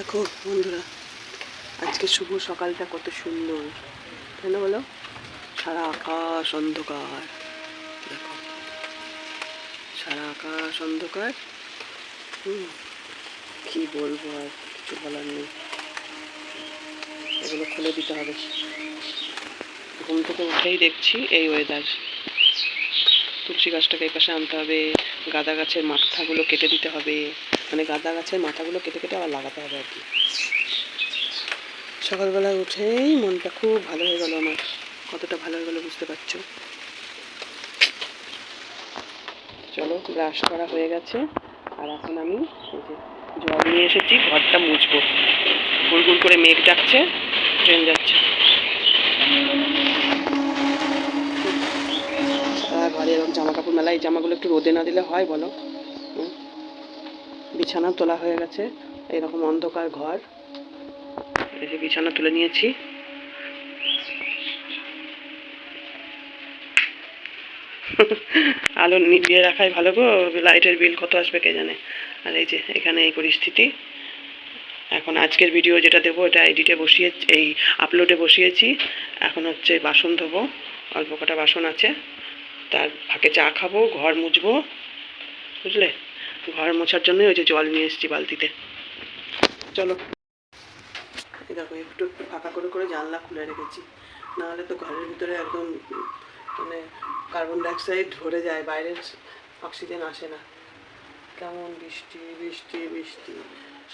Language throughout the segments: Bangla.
দেখো বন্ধুরা, আজকে শুভ সকালটা কত সুন্দর। কেন বলো? সারা আকাশ অন্ধকার। দেখো, সারা আকাশ অন্ধকার। হুম, কি বলব আর কিছু বলার নেই। এগুলো খুলে দিতে হবে। ঘুম থেকে উঠেই দেখছি এই ওয়েদার তুলসী গাছটাকে এই পাশে আনতে হবে। গাঁদা গাছের মাথাগুলো কেটে দিতে হবে। মানে গাঁদা গাছের মাথাগুলো কেটে কেটে আবার লাগাতে হবে আর কি। সকালবেলা উঠেই মনটা খুব ভালো হয়ে গেল আমার। কতটা ভালো হয়ে গেলো বুঝতে পারছ? চলো, ব্রাশ করা হয়ে গেছে। আর এখন আমি জল নিয়ে এসেছি, ঘরটা মুছবো। গুড় গুড় করে মেঘ ডাকছে, ট্রেন যাচ্ছে। আর ঘরে এরকম জামা কাপড় মেলা, এই জামাগুলো একটু রোদে না দিলে হয় বলো? বিছানা তোলা হয়ে গেছে, এরকম অন্ধকার ঘর। এই যে বিছানা তুলে নিয়েছি। আলো নিভিয়ে রাখাই ভালো গো, লাইটের বিল কত আসবে কে জানে। আর এই যে এখানে এই পরিস্থিতি। এখন আজকের ভিডিও যেটা দেবো, এটা এডিটে বসিয়ে এই আপলোডে বসিয়েছি। এখন হচ্ছে বাসন ধোবো। অল্প কটা বাসন আছে। তার ফাঁকে চা খাব, ঘর মুছবো। বুঝলে? ঘর মোছার জন্যই ওই যে জল নিয়ে এসেছি বালতিতে। চলো। দেখো একটু একটু ফাঁকা করে করে জানলা খুলে রেখেছি। নাহলে তো ঘরের ভিতরে একদম মানে কার্বন ডাইঅক্সাইড ধরে যায়, বাইরের অক্সিজেন আসে না। কেমন বৃষ্টি বৃষ্টি বৃষ্টি।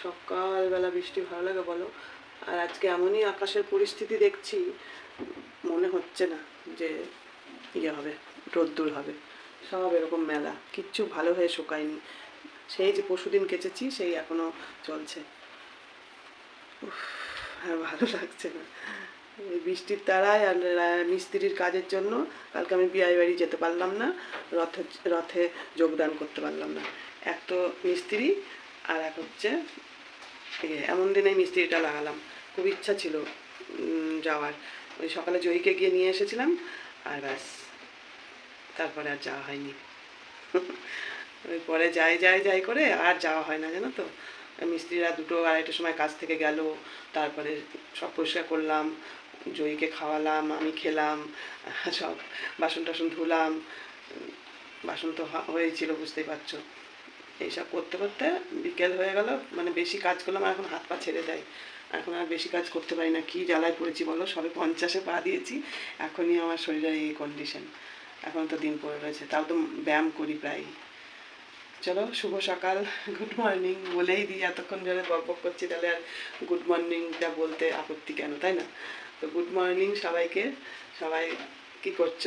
সকালবেলা বৃষ্টি ভালো লাগে বলো? আর আজকে এমনই আকাশের পরিস্থিতি দেখছি, মনে হচ্ছে না যে ইয়ে হবে, রোদ্দুর হবে। সব এরকম মেলা, কিচ্ছু ভালো হয়ে শুকায়নি। সেই যে পরশুদিন কেচেছি, সেই এখনও চলছে। আর ভালো লাগছে না। বৃষ্টির তারায় আর মিস্ত্রির কাজের জন্য কালকে আমি বিয়ে বাড়ি যেতে পারলাম না, রথে রথে যোগদান করতে পারলাম না। এক তো মিস্ত্রি আর এক হচ্ছে এমন দিনে মিস্ত্রিটা লাগালাম। খুব ইচ্ছা ছিল যাওয়ার। ওই সকালে জয়ীকে গিয়ে নিয়ে এসেছিলাম, আর ব্যাস, তারপরে আর যাওয়া হয়নি। ওই পরে যাই যাই যাই করে আর যাওয়া হয় না, জানো তো? মিস্ত্রিরা দুটো আড়াইটার সময় কাজ থেকে গেল, তারপরে সব পরিষ্কার করলাম, জয়ীকে খাওয়ালাম, আমি খেলাম, সব বাসন টাসন ধুলাম, বাসন তো হয়েছিল, বুঝতেই পারছ। এইসব করতে করতে বিকেল হয়ে গেল মানে বেশি কাজ করলাম, আর এখন হাত পা ছেড়ে দেয়। এখন আর বেশি কাজ করতে পারি না, কী জ্বালায় পড়েছি বলো? সবে পঞ্চাশে পা দিয়েছি, এখনই আমার শরীরের এই কন্ডিশন এখন তো দিন পড়ে রয়েছে, তাও তো ব্যায়াম করি প্রায় চলো, শুভ সকাল গুড মর্নিং বলেই দিই, এতক্ষণ ধরে বকবক করছি, তাহলে আর গুড মর্নিংটা বলতে আপত্তি কেন, তাই না? তো গুড মর্নিং সবাইকে, সবাই কি করছ?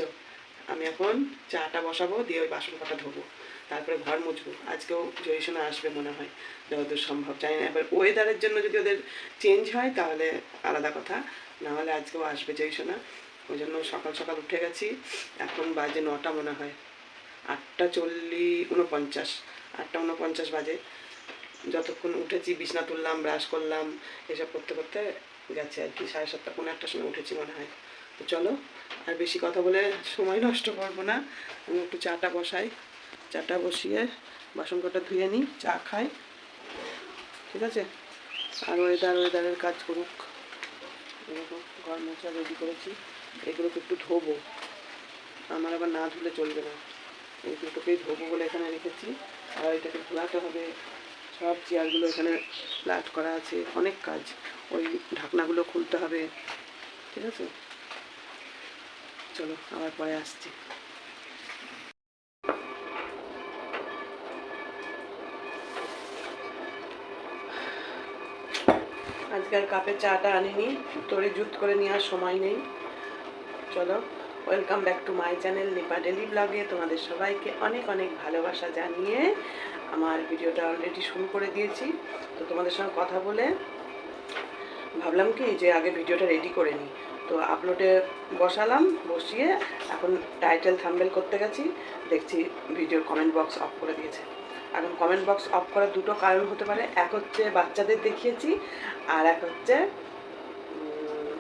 আমি এখন চাটা বসাবো, দিয়ে ওই বাসন কটা ধোবো, তারপরে ঘর মুছবো, আজকেও জয়সোনা আসবে মনে হয়, যতদূর সম্ভব, জানি না, এবার ওয়েদারের জন্য যদি ওদের চেঞ্জ হয়, তাহলে আলাদা কথা, না হলে আজকেও আসবে জয়সোনা, ওই জন্য সকাল সকাল উঠে গেছি, এখন বাজে নটা মনে হয়। আটটা চল্লিশ উনপঞ্চাশ আটটা উনপঞ্চাশ বাজে। যতক্ষণ উঠেছি, বিছনা তুললাম, ব্রাশ করলাম, এসব করতে করতে গেছে আর কি, সাড়ে সাতটা পনেরো একটার সময় উঠেছি মনে হয়। তো চলো, আর বেশি কথা বলে সময় নষ্ট করব না। আমি একটু চাটা বসাই, চাটা বসিয়ে বাসন কটা ধুয়ে নিই, চা খাই। ঠিক আছে? আর ওয়েদার ওয়েদারের কাজ করুক। এরকম ঘর মোছা রেডি করেছি। এগুলোকে একটু ধোবো। আমার আবার না ধুলে চলবে না। এই দুটোকেই ধোবো বলে এখানে রেখেছি। আর এটাকে ধোলাতে হবে। সব চেয়ারগুলো এখানে ফ্ল্যাট করা আছে। অনেক কাজ। ওই ঢাকনাগুলো খুলতে হবে। ঠিক আছে? চলো, আবার পরে আসছি। আজকাল কাপে চাটা আনিনি। তরি জুত করে নেওয়ার সময় নেই। চলো। Welcome back to my channel Nipa daily ব্লগে তোমাদের সবাইকে অনেক অনেক ভালোবাসা জানিয়ে আমার ভিডিওটা অলরেডি শুরু করে দিয়েছি। তো তোমাদের সঙ্গে কথা বলে ভাবলাম কি যে আগে ভিডিওটা রেডি করে নিই। তো আপলোডে বসালাম, বসিয়ে এখন টাইটেল থাম্বেল করতে গেছি, দেখছি ভিডিওর কমেন্ট বক্স অফ করে দিয়েছে। এখন কমেন্ট বক্স অফ করার দুটো কারণ হতে পারে, এক হচ্ছে বাচ্চাদের দেখিয়েছি, আর এক হচ্ছে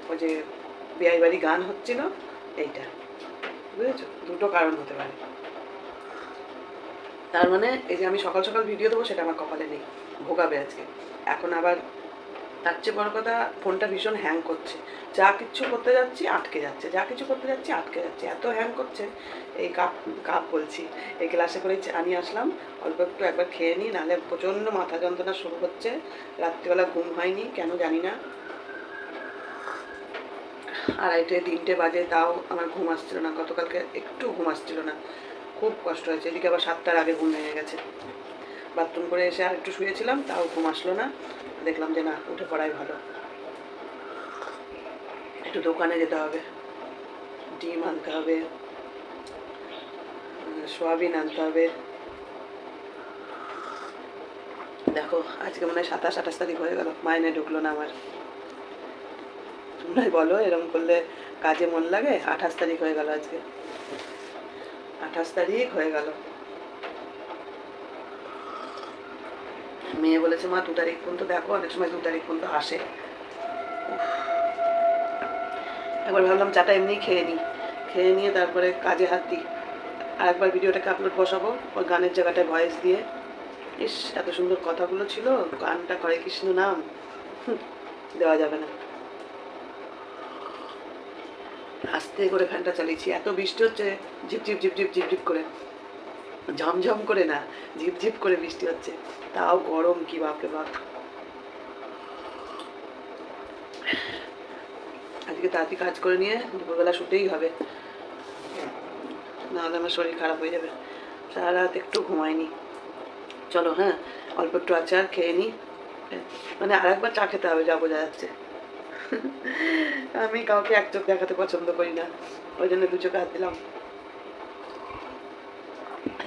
ওই যে বিয়ে বাড়ি গান হচ্ছিল, এইটা। দুটো কারণ হতে পারে। তার মানে এই যে আমি সকাল সকাল ভিডিও দেবো, সেটা আমার কপালে নেই। ভোগাবে আজকে। এখন আবার তার চেয়ে বড় কথা, ফোনটা ভীষণ হ্যাং করছে। যা কিছু করতে যাচ্ছি, আটকে যাচ্ছে। যা কিছু করতে যাচ্ছি, আটকে যাচ্ছে। এত হ্যাং করছে, এই কাপ কাপ বলছি। এই গ্লাসে করে চা নিয়ে আসলাম। অল্প একটু একবার খেয়ে নিই, নাহলে প্রচণ্ড মাথা যন্ত্রণা শুরু হচ্ছে। রাত্রিবেলা ঘুম হয়নি, কেন জানি না। আড়াইটে, তিনটে বাজে, তাও আমার ঘুম আসছিল না। গতকালকে একটু ঘুম আসছিল না। খুব কষ্ট হয়েছে। এদিকে আবার সাতটার আগে ঘুম ভেঙে গেছে। বাথরুম করে এসে আর একটু শুয়েছিলাম, তাও ঘুম আসলো না। দেখলাম যে না, উঠে পড়াই ভালো। একটু দোকানে যেতে হবে। ডিম আনতে হবে। সোয়াবিন আনতে হবে। দেখো, আজকে মনে হয় সাতাশ, আঠাশ তারিখ হয়ে গেল। মাইনে ঢুকলো না আমার। তোমরাই বলো এরকম করলে কাজে মন লাগে? আঠাশ তারিখ হয়ে গেল আজকে। আঠাশ তারিখ হয়ে গেল। মেয়ে বলেছে, মা, দু তারিখ পর্যন্ত দেখো, অনেক সময় দু তারিখ পর্যন্ত আসে। একবার ভাবলাম চাটা এমনি খেয়ে নিই। খেয়ে নিয়ে তারপরে কাজে হাত দিই। আর একবার ভিডিওটাকে আপলোড বসাবো, ওই গানের জায়গাটায় ভয়েস দিয়ে। ইস, এত সুন্দর কথাগুলো ছিল, গানটা করে কৃষ্ণ নাম। দেওয়া যাবে না। আস্তে করে ফ্যানটা চালিয়েছি। এত বৃষ্টি হচ্ছে ঝিপঝিপ ঝিপঝিপ ঝিপঝিপ করে। ঝমঝম করে না ঝিপঝিপ করে বৃষ্টি হচ্ছে। তাও গরম, কি বাপরে বাপ। আজকে তাড়াতাড়ি কাজ করে নিয়ে দুপুরবেলা শুতেই হবে। নাহলে আমার শরীর খারাপ হয়ে যাবে। সারা রাত একটু ঘুমাইনি। চলো হ্যাঁ? অল্প একটু আচার খেয়ে নিই মানে আর একবার চা খেতে হবে যাব যা যাচ্ছে। আমি কাউকে এক চোখ দেখাতে পছন্দ করি না। ওই জন্য দু চোখ হাত দিলাম।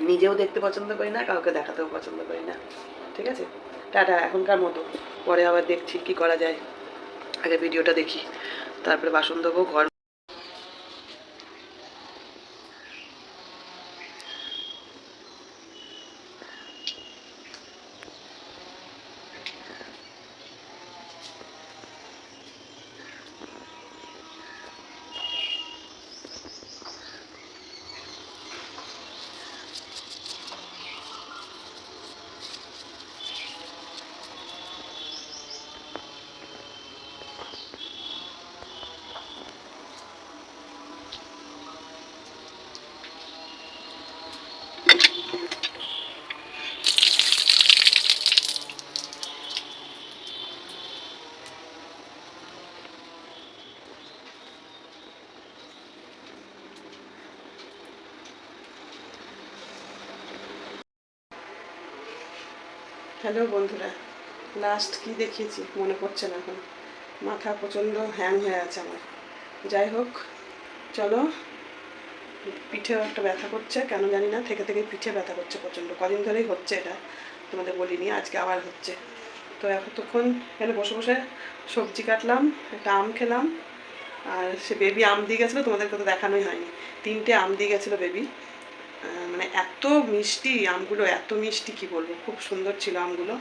নিজেও দেখতে পছন্দ করি না, কাউকে দেখাতেও পছন্দ করি না। ঠিক আছে? টাটা, এখনকার মতো। পরে আবার দেখছি কি করা যায়। আগে ভিডিওটা দেখি। তারপরে বাসন দেবো ঘর হ্যালো বন্ধুরা লাস্ট কি দেখিয়েছি মনে পড়ছে না এখন। মাথা প্রচণ্ড হ্যাং হয়ে আছে আমার। যাই হোক, চলো, পিঠেও একটা ব্যথা করছে, কেন জানি না, থেকে থেকে পিঠে ব্যথা করছে প্রচণ্ড। কদিন ধরেই হচ্ছে এটা, তোমাদের বলিনি, আজকে আবার হচ্ছে। তো এতক্ষণ এখানে বসে বসে সবজি কাটলাম, একটা আম খেলাম, আর সে বেবি আম দিয়ে গেছিল, তোমাদেরকে তো দেখানোই হয়নি। তিনটে আম দিয়ে গেছিল বেবি মানে এত মিষ্টি আমগুলো, এত মিষ্টি কি বলব, খুব সুন্দর ছিল আমগুলো।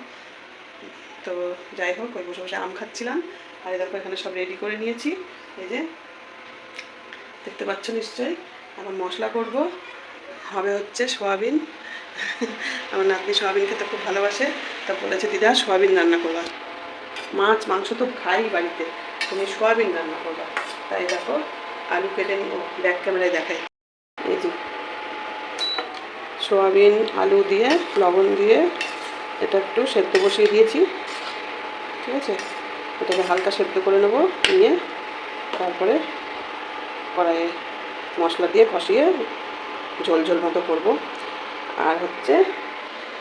তো যাই হোক, ওই বসে বসে আম খাচ্ছিলাম। আর দেখো, এখানে সব রেডি করে নিয়েছি। এই যে, দেখতে পাচ্ছ নিশ্চয়ই? এখন মশলা করব। হবে হচ্ছে সোয়াবিন। আমার নাতনি সোয়াবিন খেতে খুব ভালোবাসে। তা বলেছে, দিদা, সোয়াবিন রান্না করবা। মাছ, মাংস তো খাই বাড়িতে। তুমি সোয়াবিন রান্না করবা। তাই দেখো, আলু কেটে ব্যাক ক্যামেরায় দেখাই। এই যে সোয়াবিন, আলু দিয়ে, লবণ দিয়ে এটা একটু সেদ্ধ বসিয়ে দিয়েছি। ঠিক আছে? এটাকে হালকা সেদ্ধ করে নেব, নিয়ে তারপরে কড়াইয়ে মশলা দিয়ে কষিয়ে ঝোল ঝোল মতো করব। আর হচ্ছে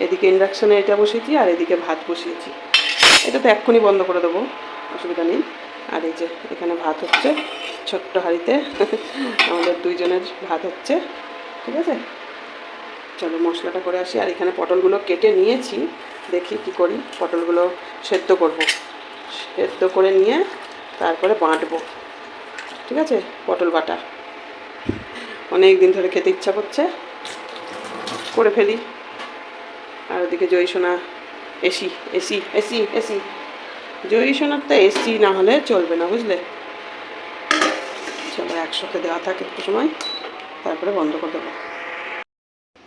এদিকে ইন্ডাকশানে এটা বসিয়েছি আর এদিকে ভাত বসিয়েছি। এটা তো এক্ষুনি বন্ধ করে দেবো, অসুবিধা নেই। আর এই যে এখানে ভাত হচ্ছে ছোট্ট হাঁড়িতে, আমাদের দুইজনের ভাত হচ্ছে। ঠিক আছে? চলো মশলাটা করে আসি। আর এখানে পটলগুলো কেটে নিয়েছি। দেখি কি করি। পটলগুলো সেদ্ধ করব। সেদ্ধ করে নিয়ে তারপরে বাঁটবো। ঠিক আছে? পটল বাটা। অনেক দিন ধরে খেতে ইচ্ছা করছে। করে ফেলি। আর ওদিকে জয়ী সোনা AC AC AC AC. Joyee সোনার তো এসি না হলে চলবে না, বুঝলে? চলো একসাথে দেওয়া থাকে একটু সময়। তারপরে বন্ধ করে দেবো।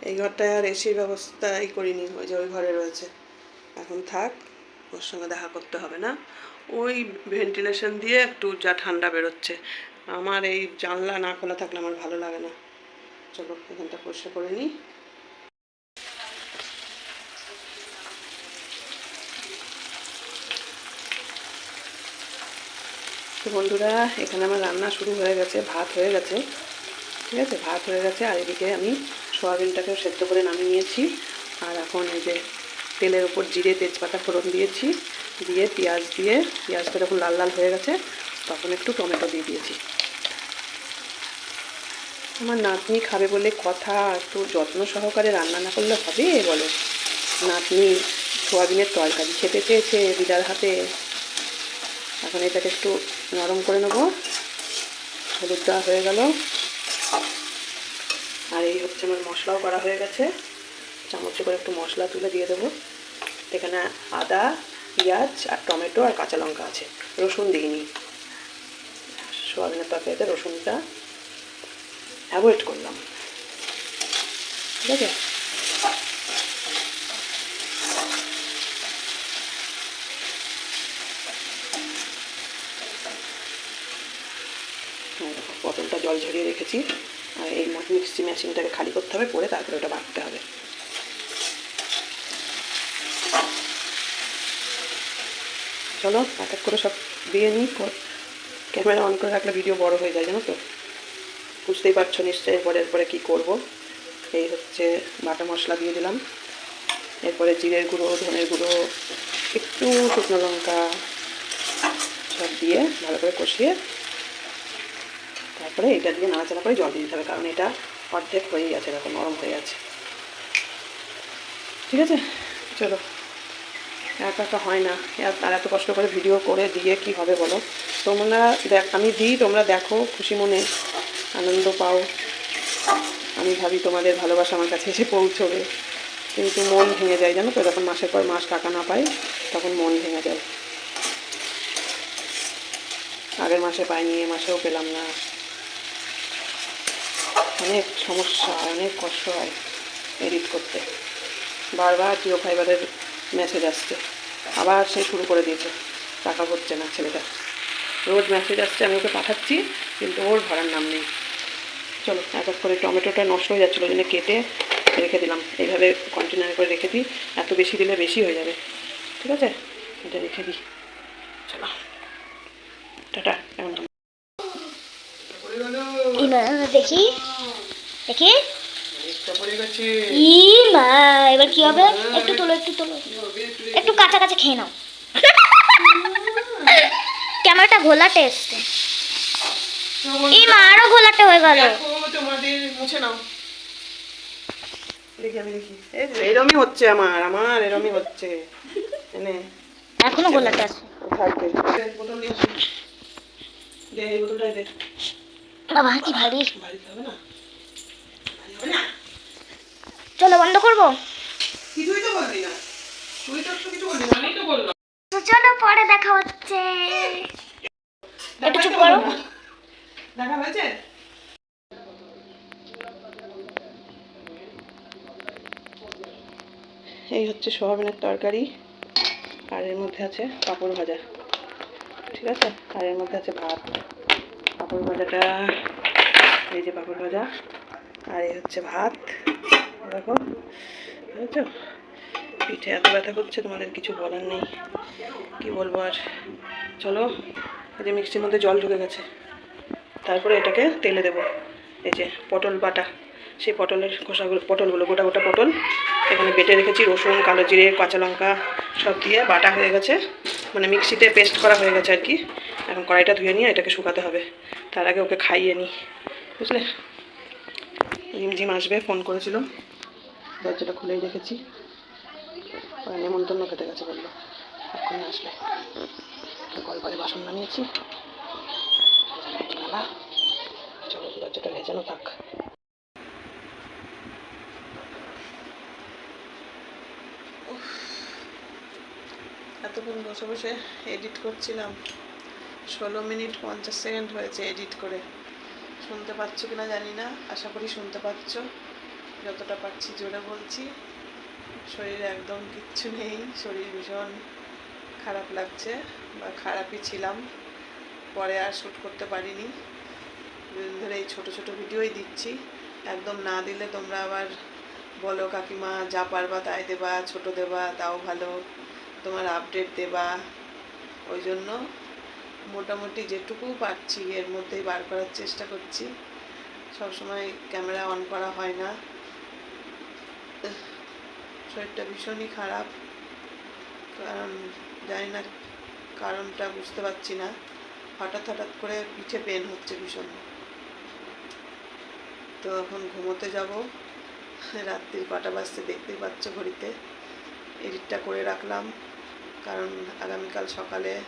এই ঘরটায় আর এসির ব্যবস্থা এই করিনি, ওই যে ওই ঘরে রয়েছে। এখন থাক, ওর সঙ্গে দেখা করতে হবে না। ওই ভেন্টিলেশন দিয়ে একটু যা ঠান্ডা বেরোচ্ছে। আমার এই জানলা না খোলা থাকলে আমার ভালো লাগে না। চলো, এখানটা পরিষ্কার করে নিই। তো বন্ধুরা, এখানে আমার রান্না শুরু হয়ে গেছে, ভাত হয়ে গেছে। ঠিক আছে? ভাত হয়ে গেছে, আর এদিকে আমি সোয়াবিনটাকেও সেদ্ধ করে নামিয়ে নিয়েছি। আর এখন এই যে তেলের উপর জিরে তেজপাতা ফোড়ন দিয়েছি। দিয়ে পেঁয়াজ দিয়ে, পেঁয়াজটা যখন লাল লাল হয়ে গেছে, তখন একটু টমেটো দিয়ে দিয়েছি। আমার নাতনি খাবে বলে কথা একটু যত্ন সহকারে রান্না না করলে হবে, বলো। নাতনি সোয়াবিনের তরকারি খেতে চেয়েছে দিদার হাতে। এখন এটাকে একটু নরম করে নেব। হলুদ দেওয়া হয়ে গেল। আর এই হচ্ছে আমার মশলাও করা হয়ে গেছে। চামচে করে একটু মশলা তুলে দিয়ে দেবো। এখানে আদা, পেঁয়াজ আর টমেটো আর কাঁচা লঙ্কা আছে। রসুন দিইনি। সোয়াবিনের তরকারিতে রসুনটা অ্যাভয়েড করলাম। ঠিক আছে? পটলটা জল ঝরিয়ে রেখেছি। আর এই মিক্সি মেশিনটাকে খালি করতে হবে, করে তারপরে ওটা বাটতে হবে। চলো, এক এক করে সব দিয়ে নিই ক্যামেরা অন করে রাখলে ভিডিও বড় হয়ে যায়, জানো তো? বুঝতেই পারছ নিশ্চয়ই এরপরে এরপরে কী করব। এই হচ্ছে বাটা মশলা দিয়ে দিলাম। এরপরে জিরের গুঁড়ো, ধনের গুঁড়ো, একটু শুকনো লঙ্কা সব দিয়ে ভালো করে কষিয়ে তারপরে এটা দিয়ে নাড়াচাড়া করে জল দিয়ে দিতে হবে, কারণ এটা অর্ধেক হয়েই আছে, এরকম নরম হয়ে আছে। ঠিক আছে? চলো। একা একা হয় না। আর এত কষ্ট করে ভিডিও করে দিয়ে কি হবে বলো? তোমরা দেখ আমি দিই, তোমরা দেখো, খুশি মনে আনন্দ পাও। আমি ভাবি তোমাদের ভালোবাসা আমার কাছে এসে পৌঁছবে। কিন্তু মন ভেঙে যায়, জানো তো? যখন মাসের পর মাস টাকা না পাই, তখন মন ভেঙে যায়। আগের মাসে পাইনি, এ মাসেও পেলাম না। অনেক সমস্যা, অনেক কষ্ট হয় এডিট করতে। বারবার জিও ফাইবারের মেসেজ আসছে। আবার সে শুরু করে দিয়েছে। টাকা হচ্ছে না ছেলেটা। রোজ মেসেজ আসছে, আমি ওকে পাঠাচ্ছি, কিন্তু ওর ভাড়ার নাম নেই। চলো, এক এক করে টমেটোটা নষ্ট হয়ে যাচ্ছিল, ওই জন্য কেটে রেখে দিলাম। এইভাবে কন্টেনারে করে রেখে দিই। এত বেশি দিলে বেশি হয়ে যাবে। ঠিক আছে? এটা রেখে দিই। চলো। টাটা এখন দেখি। দেখি। ই মা এবার কি হবে? একটু তোলো একটু তোলো। একটু কাঁচা কাঁচা খেয়ে নাও। ক্যামেরাটা ঘোলাটে এসছে। এই মা আরও ঘোলাটে হয়ে গেল। তোমাদের মুছে নাও। দেখি আমি দেখি। এরমই হচ্ছে আমার আমার এরমই হচ্ছে। এনে। এখনও ঘোলাটে আছে। বোতল নিয়ে দে এই বোতলটাই দে। বাবা কি ভারী। হবে না। না। চলো বন্ধ করব? কিছুই তো বললি না। তুই তো কিছু বললি না। আমি তো বললাম। চলো পরে দেখা হচ্ছে। একটু চুপ করো। দেখা হয়েছে? এই হচ্ছে সোয়াবিনের তরকারি আর এর মধ্যে আছে পাঁপড় ভাজা। ঠিক আছে? আর এর মধ্যে আছে ভাত। পাঁপড় ভাজাটা এই যে পাঁপড় ভাজা। আর এই হচ্ছে ভাত। দেখো, বুঝেছ? পিঠে এত ব্যথা করছে, তোমাদের কিছু বলার নেই। কি বলব আর? চলো, এই যে মিক্সির মধ্যে জল ঢুকে গেছে। তারপরে এটাকে তেলে দেবো। এই যে পটল বাটা, সেই পটলের খোসাগুলো, পটলগুলো, গোটা গোটা পটল। এখানে বেটে রেখেছি রসুন, কালো জিরে, কাঁচা লঙ্কা, সব দিয়ে বাটা হয়ে গেছে। মানে মিক্সিতে পেস্ট করা হয়ে গেছে আর কি। এখন কড়াইটা ধুয়ে নিয়ে এটাকে শুকাতে হবে। তার আগে ওকে খাইয়ে নিই। বুঝলে? ঝিমঝিম আসবে, ফোন করেছিল। দরজাটা খুলেই রেখেছি নেমন্তন্ন খেতে গেছে বলল এখন আসবে। কল করে বাসন নামিয়েছি। চলো দরজাটা ভেজানো থাক। এতক্ষণ বসে বসে এডিট করছিলাম। ষোলো মিনিট পঞ্চাশ সেকেন্ড হয়েছে এডিট করে। শুনতে পাচ্ছ কিনা জানি না। আশা করি শুনতে পাচ্ছ। যতটা পাচ্ছি জোরে বলছি। শরীরে একদম কিচ্ছু নেই। শরীর ভীষণ খারাপ লাগছে বা খারাপই ছিলাম। পরে আর শ্যুট করতে পারিনি। দুদিন ধরে এই ছোটো ছোটো ভিডিওই দিচ্ছি। একদম না দিলে তোমরা আবার বলো, কাকিমা, যা পারবা তাই দেবা, ছোট দেবা, তাও ভালো। তোমার আপডেট দেবা। ওই জন্য মোটামুটি যেটুকু পারছি, এর মধ্যেই বার করার চেষ্টা করছি। সবসময় ক্যামেরা অন করা হয় না। শরীরটা ভীষণই খারাপ। কারণ জানি না কারণটা বুঝতে পারছি না। হঠাৎ হঠাৎ করে পিঠে পেন হচ্ছে ভীষণ। তো এখন ঘুমোতে যাব। রাত্রির কটা বাজতে দেখতেই পাচ্ছ ঘড়িতে। এডিটটা করে রাখলাম। কারণ আগামীকাল সকালে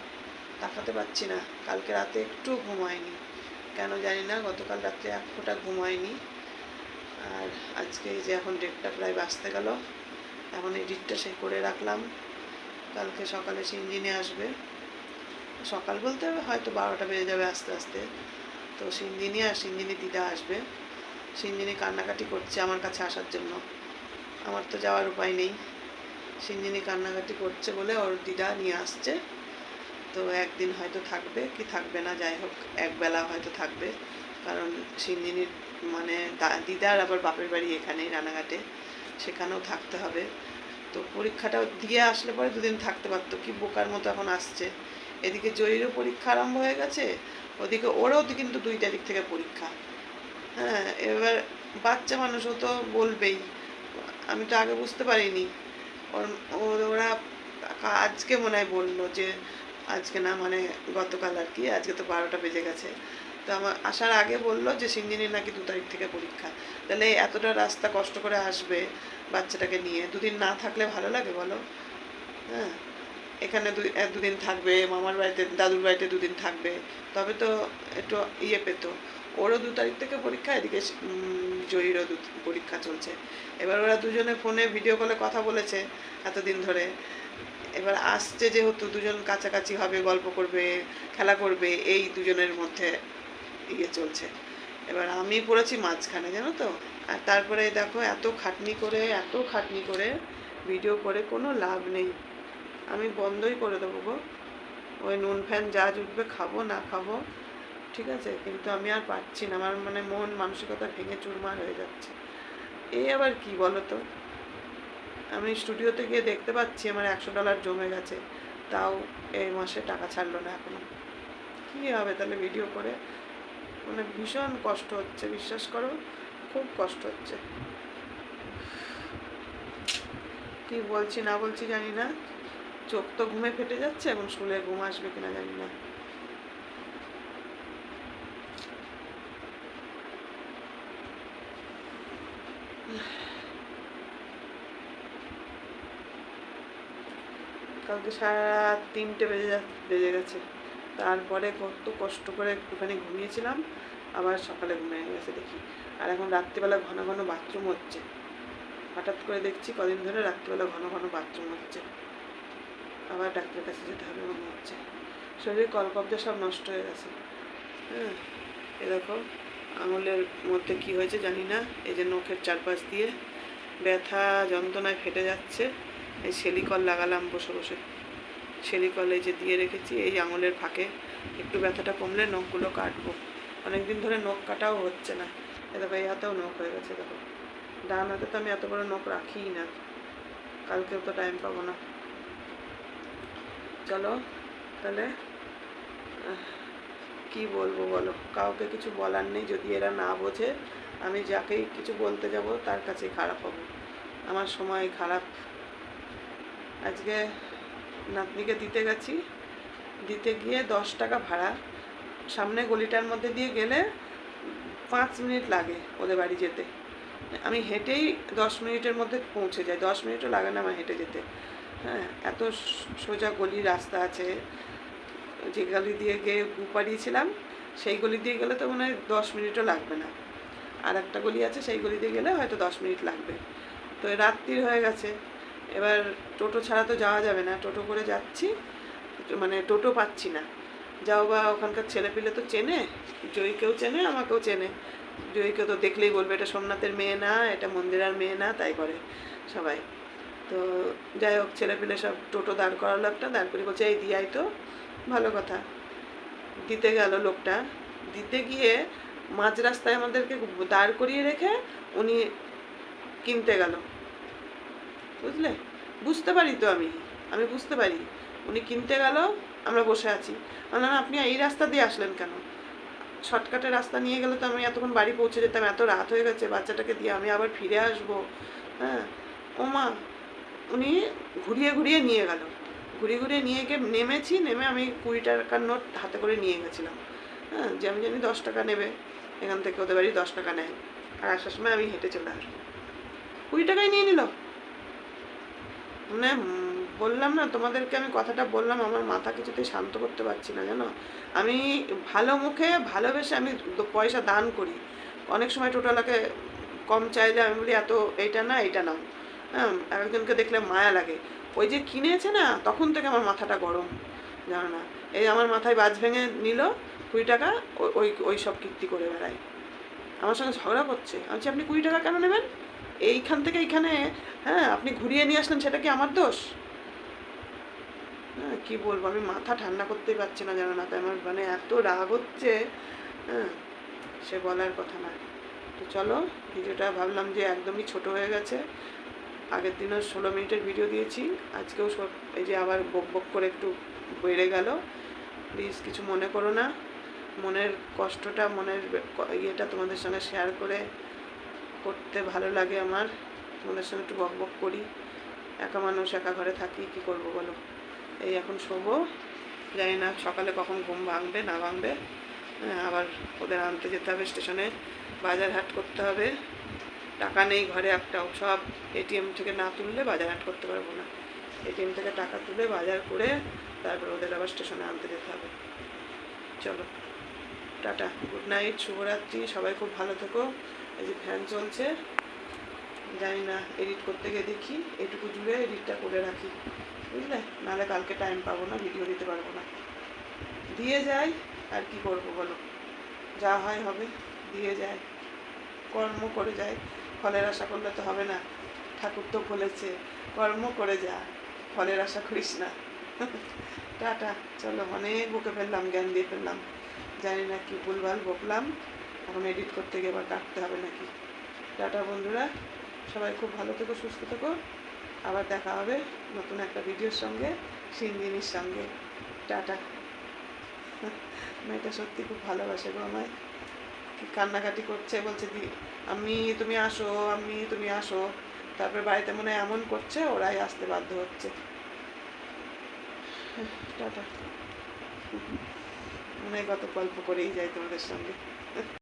তাকাতে পারছি না। কালকে রাতে একটু ঘুম হয়নি কেন জানি না, গতকাল রাত্রে এক ফোঁটা ঘুম হয়নি আর আজকে এই যে এখন ডেটটা প্রায় বাজতে গেল। এখন এডিটটা সে করে রাখলাম। কালকে সকালে সে ইঞ্জিনে আসবে। সকাল বলতে হবে, হয়তো বারোটা বেজে যাবে আস্তে আস্তে। তো সিঞ্জিনি আর সিঞ্জিনি দিদা আসবে। সিঞ্জিনি কান্নাকাটি করছে আমার কাছে আসার জন্য। আমার তো যাওয়ার উপায় নেই। সিঞ্জিনি কান্নাকাটি করছে বলে ওর দিদা নিয়ে আসছে। তো একদিন হয়তো থাকবে কি থাকবে না, যাই হোক, একবেলা হয়তো থাকবে। কারণ সিঞ্জিনির মানে দিদার আবার বাপের বাড়ি এখানেই রানাঘাটে, সেখানেও থাকতে হবে। তো পরীক্ষাটা দিয়ে আসলে পরে দুদিন থাকতে পারতো। কি বোকার মতো এখন আসছে। এদিকে জয়ীরও পরীক্ষা আরম্ভ হয়ে গেছে, ওদিকে ওরও কিন্তু দুই তারিখ থেকে পরীক্ষা। হ্যাঁ এবার বাচ্চা মানুষও তো বলবেই। আমি তো আগে বুঝতে পারিনি। ওরা আজকে মনে হয় বলল যে আজকে না মানে গতকাল আর কি, আজকে তো বারোটা বেজে গেছে। তো আমার আসার আগে বলল যে সিঞ্জিনির নাকি দু তারিখ থেকে পরীক্ষা। তাহলে এতটা রাস্তা কষ্ট করে আসবে বাচ্চাটাকে নিয়ে? দুদিন না থাকলে ভালো লাগে বলো? হ্যাঁ এখানে দুদিন থাকবে, মামার বাড়িতে, দাদুর বাড়িতে দুদিন থাকবে। তবে তো একটু ইয়ে পেতো। ওরও দু তারিখ থেকে পরীক্ষা, এদিকে জয়ীরও পরীক্ষা চলছে। এবার ওরা দুজনে ফোনে ভিডিও কলে কথা বলেছে এতদিন ধরে। এবার আসছে যেহেতু দুজন কাছাকাছি হবে, গল্প করবে, খেলা করবে, এই দুজনের মধ্যে ইয়ে চলছে। এবার আমি পড়েছি মাঝখানে, জানো তো? আর তারপরে দেখো এত খাটনি করে, এত খাটনি করে ভিডিও করে, কোনো লাভ নেই। আমি বন্ধই করে দেবো গো। ওই নুন ফ্যান যা জুটবে খাব, না খাব, ঠিক আছে? কিন্তু আমি আর পারছি না। আমার মানে মন, মানসিকতা ভেঙে চুরমার হয়ে যাচ্ছে। এই আবার কি বলো তো? আমি স্টুডিওতে গিয়ে দেখতে পাচ্ছি আমার একশো ডলার জমে গেছে। তাও এই মাসে টাকা ছাড়লো না এখনও। কী হবে তাহলে ভিডিও করে? মানে ভীষণ কষ্ট হচ্ছে, বিশ্বাস করো? খুব কষ্ট হচ্ছে। কি বলছি না বলছি জানি না। চোখ তো ঘুমে ফেটে যাচ্ছে এবং শুলে ঘুম আসবে কিনা জানি না। কালকে সারা তিনটে বেজে যা বেজে গেছে। তারপরে কত কষ্ট করে একটুখানি ঘুমিয়েছিলাম, আবার সকালে ঘুমিয়ে গেছে দেখি। আর এখন রাত্রিবেলা ঘন ঘন বাথরুম হচ্ছে। হঠাৎ করে দেখছি কদিন ধরে রাত্রিবেলা ঘন ঘন বাথরুম হচ্ছে। আবার ডাক্তারের কাছে যেতে হবে মনে হচ্ছে। শরীরের কলকব্জা সব নষ্ট হয়ে গেছে। হ্যাঁ এরকম আঙুলের মধ্যে কি হয়েছে জানি না। এই যে নখের চারপাশ দিয়ে ব্যথা যন্ত্রণায় ফেটে যাচ্ছে। এই সেলিকল লাগালাম বসে বসে। সেলিকল এই যে দিয়ে রেখেছি, এই আঙুলের ফাঁকে। একটু ব্যথাটা কমলে নখগুলো কাটবো। অনেকদিন ধরে নখ কাটাও হচ্ছে না। এ দেখো, এই হাতেও নখ হয়ে গেছে, দেখো। ডান হাতে তো আমি এত বড় নখ রাখিই না। কালকেও তো টাইম পাবো না। চলো, তাহলে কি বলব বলো? কাউকে কিছু বলার নেই, যদি এরা না বোঝে, আমি যাকেই কিছু বলতে যাব, তার কাছেই খারাপ হব। আমার সময় খারাপ। আজকে নাতনিকে দিতে গেছি। দিতে গিয়ে দশ টাকা ভাড়া। সামনে গলিটার মধ্যে দিয়ে গেলে পাঁচ মিনিট লাগে ওদের বাড়ি যেতে। আমি হেঁটেই দশ মিনিটের মধ্যে পৌঁছে যাই। দশ মিনিটও লাগে না আমার হেঁটে যেতে। হ্যাঁ এত সোজা গলি রাস্তা আছে। যে গলি দিয়ে গিয়ে পাড়িয়েছিলাম, সেই গলি দিয়ে গেলে তো মনে হয় দশ মিনিটও লাগবে না। আর একটা গলি আছে, সেই গলি দিয়ে গেলে হয়তো দশ মিনিট লাগবে। তো রাত্রির হয়ে গেছে। এবার টোটো ছাড়া তো যাওয়া যাবে না। টোটো করে যাচ্ছি মানে টোটো পাচ্ছি না। যাও বা ওখানকার ছেলেপিলে তো চেনে জয়ীকেও চেনে, আমাকেও চেনে। জয়ীকে তো দেখলেই বলবে, এটা সোমনাথের মেয়ে না, এটা মন্দিরার মেয়ে না, তাই করে সবাই। তো যাই হোক, ছেলে পেলে সব টোটো দাঁড় করালো একটা, দাঁড় করে বলছে, এই দিয়াই তো, ভালো কথা। দিতে গেল লোকটা। দিতে গিয়ে মাঝ রাস্তায় আমাদেরকে দাঁড় করিয়ে রেখে উনি কিনতে গেল। বুঝলে? বুঝতে পারি তো আমি। আমি বুঝতে পারি। উনি কিনতে গেল, আমরা বসে আছি। বললাম আপনি এই রাস্তা দিয়ে আসলেন কেন? শর্টকাটে রাস্তা নিয়ে গেলে তো আমি এতক্ষণ বাড়ি পৌঁছে যেতাম, এত রাত হয়ে গেছে, বাচ্চাটাকে দিয়ে আমি আবার ফিরে আসব। হ্যাঁ? ও মা, উনি ঘুরিয়ে ঘুরিয়ে নিয়ে গেল। ঘুরিয়ে ঘুরিয়ে নিয়ে গিয়ে নেমেছি, নেমে আমি কুড়ি টাকার নোট হাতে করে নিয়ে গেছিলাম। হ্যাঁ যে আমি জানি দশ টাকা নেবে, এখান থেকে ওদের বাড়ি দশ টাকা নেয়। আর আসার সময় আমি হেঁটে চলে আসব। কুড়ি টাকাই নিয়ে নিল। মানে বললাম না, তোমাদেরকে আমি কথাটা বললাম, আমার মাথা কিছুতেই শান্ত করতে পারছি না, জানো? আমি ভালো মুখে ভালোবেসে আমি পয়সা দান করি। অনেক সময় টোটালাকে কম চাইলে আমি বলি, এত এইটা না এইটা না হ্যাঁ একজনকে দেখলে মায়া লাগে। ওই যে কিনেছে না, তখন থেকে আমার মাথাটা গরম, জানো না? এই আমার মাথায় বাজ ভেঙে নিল, কুড়ি টাকা ওই- ওই সব কীর্তি করে বেড়ায়। আমার সঙ্গে ঝগড়া করছে। আমি আপনি কুড়ি টাকা কেন নেবেন? এইখান থেকে এইখানে হ্যাঁ আপনি ঘুরিয়ে নিয়ে আসলেন, সেটা কি আমার দোষ? হ্যাঁ কী বলব, আমি মাথা ঠান্ডা করতেই পারছি না জানো না, তাই আমার মানে এত রাগ হচ্ছে হ্যাঁ সে বলার কথা না। তো চলো, ভিডিওটা ভাবলাম যে একদমই ছোট হয়ে গেছে। আগের দিনও ষোলো মিনিটের ভিডিও দিয়েছি, আজকেও সব- এই যে আবার বক বক করে একটু বেড়ে গেল। প্লিজ কিছু মনে করো না, মনের কষ্টটা, মনের ইয়েটা তোমাদের সঙ্গে শেয়ার করে করতে ভালো লাগে আমার। তোমাদের সঙ্গে একটু বক বক করি। একা মানুষ একা ঘরে থাকি কি করব বলো? এই এখন শোবো। জানি না সকালে কখন ঘুম ভাঙবে না ভাঙবে। হ্যাঁ, আবার ওদের আনতে যেতে হবে স্টেশনে। বাজার হাট করতে হবে। টাকা নেই ঘরে একটাও। সব এটিএম থেকে না তুললে বাজার হাট করতে পারব না। এটিএম থেকে টাকা তুলে বাজার করে তারপর ওদের আবার স্টেশনে আনতে যেতে হবে। চলো টাটা। গুড নাইট শুভরাত্রি। সবাই খুব ভালো থেকো। এই যে ফ্যান চলছে। জানি না এডিট করতে গিয়ে দেখি। এটুকু জুড়ে এডিটটা করে রাখি। বুঝলে? নাহলে কালকে টাইম পাবো না ভিডিও দিতে পারব না। দিয়ে যাই, আর কি করব বলো? যা হয় হবে, দিয়ে যায়। কর্ম করে যায়। ফলের আশা করলে তো হবে না। ঠাকুর তো বলেছে, কর্ম করে যা। ফলের আশা করিস না। টাটা। চলো, অনেক বুকে ফেললাম, জ্ঞান দিয়ে ফেললাম। জানি না কি ভুলভাল বকলাম। এখন এডিট করতে গিয়ে আবার কাটতে হবে নাকি? টাটা বন্ধুরা, সবাই খুব ভালো থেকো, সুস্থ থেকো। আবার দেখা হবে নতুন একটা ভিডিওর সঙ্গে সিনজিনির সঙ্গে। টাটা। মেয়েটা সত্যি খুব ভালোবাসে গো আমায়। কি কান্নাকাটি করছে, বলছে দি আমি তুমি আসো আমি তুমি আসো। তারপরে বাড়িতে মনে হয় এমন করছে, ওরাই আসতে বাধ্য হচ্ছে। টাটা। মনে হয় গত গল্প করেই যাই তোমাদের সঙ্গে।